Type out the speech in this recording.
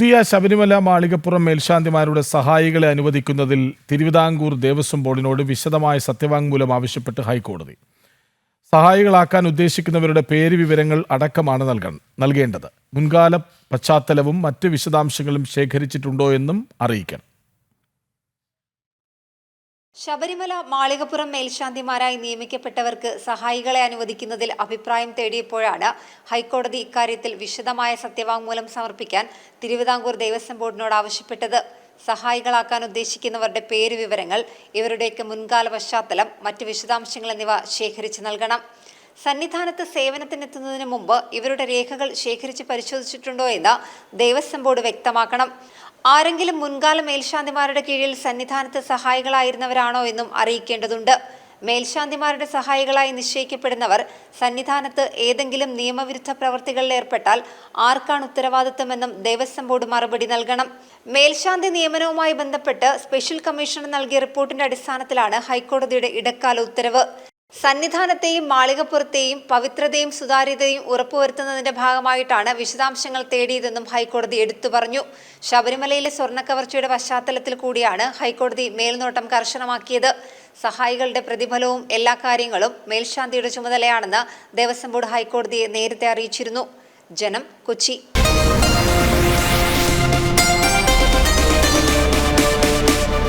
പുതിയ ശബരിമല മാളികപ്പുറം മേൽശാന്തിമാരുടെ സഹായികളെ അനുവദിക്കുന്നതിൽ തിരുവിതാംകൂർ ദേവസ്വം ബോർഡിനോട് വിശദമായ സത്യവാങ്മൂലം ആവശ്യപ്പെട്ട് ഹൈക്കോടതി. സഹായികളാക്കാൻ ഉദ്ദേശിക്കുന്നവരുടെ പേര് വിവരങ്ങൾ അടക്കമാണ് നൽകണം നൽകേണ്ടത്. മുൻകാല പശ്ചാത്തലവും മറ്റ് വിശദാംശങ്ങളും ശേഖരിച്ചിട്ടുണ്ടോ എന്നും അറിയിക്കണം ശബരിമല മാളികപ്പുറം മേൽശാന്തിമാരായി നിയമിക്കപ്പെട്ടവർക്ക് സഹായികളെ അനുവദിക്കുന്നതിൽ അഭിപ്രായം തേടിയപ്പോഴാണ് ഹൈക്കോടതി ഇക്കാര്യത്തിൽ വിശദമായ സത്യവാങ്മൂലം സമർപ്പിക്കാൻ തിരുവിതാംകൂർ ദേവസ്വം ബോർഡിനോട് ആവശ്യപ്പെട്ടത്. സഹായികളാക്കാൻ ഉദ്ദേശിക്കുന്നവരുടെ പേര് വിവരങ്ങൾ ഇവരുടെയൊക്കെ മുൻകാല പശ്ചാത്തലം മറ്റ് വിശദാംശങ്ങൾ എന്നിവ ശേഖരിച്ച് നൽകണം. സന്നിധാനത്ത് സേവനത്തിനെത്തുന്നതിന് മുമ്പ് ഇവരുടെ രേഖകൾ ശേഖരിച്ച് പരിശോധിച്ചിട്ടുണ്ടോ എന്ന് ദേവസ്വം ബോർഡ് വ്യക്തമാക്കണം. ആരെങ്കിലും മുൻകാല മേൽശാന്തിമാരുടെ കീഴിൽ സന്നിധാനത്ത് സഹായികളായിരുന്നവരാണോ എന്നും അറിയിക്കേണ്ടതുണ്ട്. മേൽശാന്തിമാരുടെ സഹായികളായി നിശ്ചയിക്കപ്പെടുന്നവർ സന്നിധാനത്ത് ഏതെങ്കിലും നിയമവിരുദ്ധ പ്രവർത്തികളിൽ ഏർപ്പെട്ടാൽ ആർക്കാണ് ഉത്തരവാദിത്തമെന്നും ദേവസ്വം ബോർഡ് മറുപടി നൽകണം. മേൽശാന്തി നിയമനവുമായി ബന്ധപ്പെട്ട് സ്പെഷ്യൽ കമ്മീഷണർ നൽകിയ റിപ്പോർട്ടിന്റെ അടിസ്ഥാനത്തിലാണ് ഹൈക്കോടതിയുടെ ഇടക്കാല ഉത്തരവ്. സന്നിധാനത്തെയും മാളികപ്പുറത്തെയും പവിത്രതയും സുതാര്യതയും ഉറപ്പുവരുത്തുന്നതിന്റെ ഭാഗമായിട്ടാണ് വിശദാംശങ്ങൾ തേടിയതെന്നും ഹൈക്കോടതി എടുത്തു പറഞ്ഞു. ശബരിമലയിലെ സ്വർണക്കവർച്ചയുടെ പശ്ചാത്തലത്തിൽ കൂടിയാണ് ഹൈക്കോടതി മേൽനോട്ടം കർശനമാക്കിയത്. സഹായികളുടെ പ്രതിഫലവും എല്ലാ കാര്യങ്ങളും മേൽശാന്തിയുടെ ചുമതലയാണെന്ന് ദേവസ്വം ബോർഡ് ഹൈക്കോടതിയെ നേരത്തെ അറിയിച്ചിരുന്നു. ജനം കൊച്ചി.